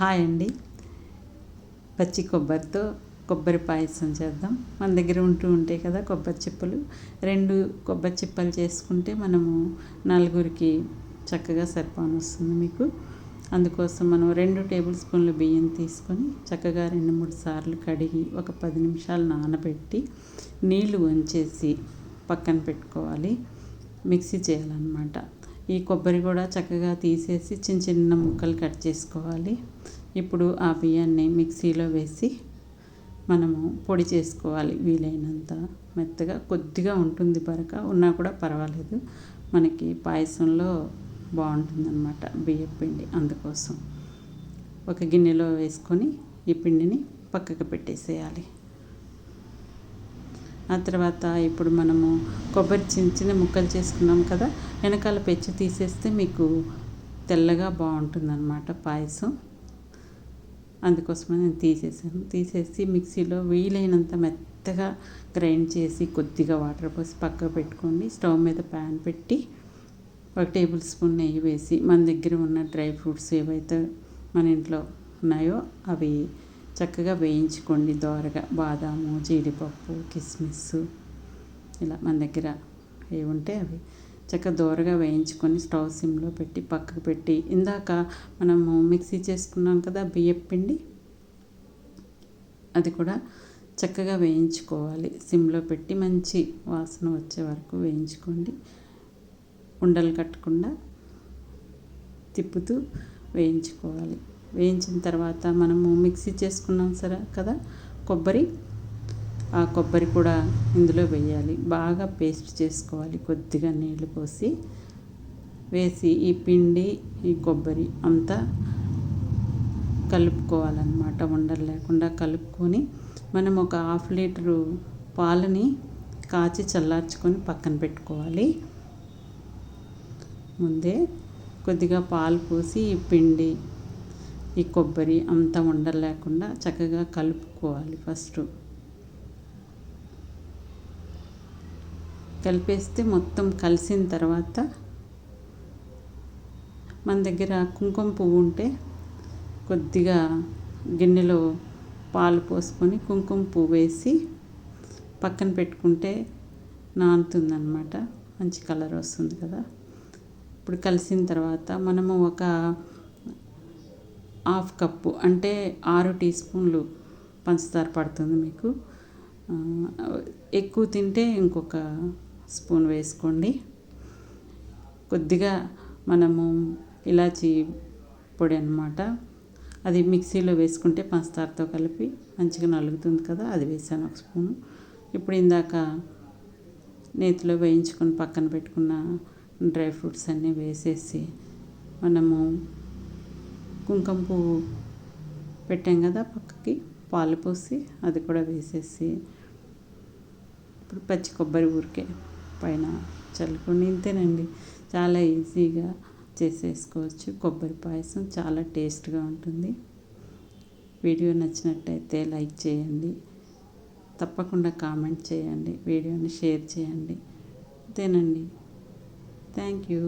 Hi అండి. పచ్చి కొబ్బరితో కొబ్బరి పాయసం చేద్దాం. మన దగ్గర ఉంటూ ఉంటాయి కదా కొబ్బరి చిప్పలు. రెండు కొబ్బరి చిప్పలు చేసుకుంటే మనము నలుగురికి చక్కగా సరిపోని వస్తుంది మీకు. అందుకోసం మనం రెండు టేబుల్ స్పూన్ల బియ్యం తీసుకొని చక్కగా రెండు మూడు సార్లు కడిగి ఒక పది నిమిషాలు నానబెట్టి నీళ్ళు వంచేసి పక్కన పెట్టుకోవాలి. మిక్సీ చేయాలన్నమాట. ఈ కొబ్బరి కూడా చక్కగా తీసేసి చిన్న చిన్న ముక్కలు కట్ చేసుకోవాలి. ఇప్పుడు ఆ బియ్యాన్ని మిక్సీలో వేసి మనము పొడి చేసుకోవాలి. వీలైనంత మెత్తగా కొద్దిగా ఉంటుంది బరక ఉన్నా కూడా పర్వాలేదు. మనకి పాయసంలో బాగుంటుందన్నమాట బియ్యం పిండి అందుకోసం. ఒక గిన్నెలో వేసుకొని ఈ పిండిని పక్కకు పెట్టేసేయాలి. ఆ తర్వాత ఇప్పుడు మనము కొబ్బరి చిన్న చిన్న ముక్కలు చేసుకున్నాం కదా వెనకాల పెచ్చు తీసేస్తే మీకు తెల్లగా బాగుంటుందన్నమాట పాయసం. అందుకోసమే నేను తీసేసాను. తీసేసి మిక్సీలో వీలైనంత మెత్తగా గ్రైండ్ చేసి కొద్దిగా వాటర్ పోసి పక్కకు పెట్టుకోండి. స్టవ్ మీద ప్యాన్ పెట్టి ఒక టేబుల్ స్పూన్ నెయ్యి వేసి మన దగ్గర ఉన్న డ్రై ఫ్రూట్స్ ఏవైతే మన ఇంట్లో ఉన్నాయో అవి చక్కగా వేయించుకోండి దోరగా. బాదాము జీడిపప్పు కిస్మిస్ ఇలా మన దగ్గర ఏవి ఉంటే అవి చక్కగా దోరగా వేయించుకొని స్టవ్ సిమ్లో పెట్టి పక్కకు పెట్టి ఇందాక మనము మిక్సీ చేసుకున్నాం కదా బియ్యం పిండి? అది కూడా చక్కగా వేయించుకోవాలి. సిమ్లో పెట్టి మంచి వాసన వచ్చే వరకు వేయించుకోండి. ఉండలు కట్టకుండా తిప్పుతూ వేయించుకోవాలి. వేయించిన తర్వాత మనము మిక్సీ చేసుకున్నాం సరే కదా? కొబ్బరి. ఆ కొబ్బరి కూడా ఇందులో వేయాలి. బాగా పేస్ట్ చేసుకోవాలి. కొద్దిగా నీళ్ళు పోసి వేసి ఈ పిండి ఈ కొబ్బరి అంతా కలుపుకోవాలన్నమాట. ఉండలు లేకుండా కలుపుకొని మనం ఒక హాఫ్ లీటరు పాలని కాచి చల్లార్చుకొని పక్కన పెట్టుకోవాలి. ముందే కొద్దిగా పాలు పోసి ఈ పిండి ఈ కొబ్బరి అంతా ఉండలేకుండా చక్కగా కలుపుకోవాలి ఫస్ట్. కలిపేస్తే మొత్తం కలిసిన తర్వాత మన దగ్గర కుంకుమ పువ్వు ఉంటే కొద్దిగా గిన్నెలో పాలు పోసుకొని కుంకుమ పువ్వు వేసి పక్కన పెట్టుకుంటే నానుతుందన్నమాట. మంచి కలర్ వస్తుంది కదా. ఇప్పుడు కలిసిన తర్వాత మనము ఒక హాఫ్ కప్పు అంటే ఆరు టీ స్పూన్లు పంచదార పడుతుంది మీకు. ఎక్కువ తింటే ఇంకొక స్పూన్ వేసుకోండి. కొద్దిగా మనము ఇలాచి పొడి అనమాట అది మిక్సీలో వేసుకుంటే పంచదారతో కలిపి మంచిగా నలుగుతుంది కదా అది వేసాను ఒక స్పూను. ఇప్పుడు ఇందాక నేతిలో వేయించుకొని పక్కన పెట్టుకున్న డ్రై ఫ్రూట్స్ అన్నీ వేసేసి మనము కుంకుమ పువ్వు పెట్టాం కదా పక్కకి పాలు పోసి అది కూడా వేసేసి ఇప్పుడు పచ్చి కొబ్బరి ఊరికే పైన చల్లుకొని ఇంతేనండి. చాలా ఈజీగా చేసేసుకోవచ్చు. కొబ్బరి పాయసం చాలా టేస్ట్గా ఉంటుంది. వీడియో నచ్చినట్టయితే లైక్ చేయండి. తప్పకుండా కామెంట్ చేయండి. వీడియోని షేర్ చేయండి. అంతేనండి. Thank you.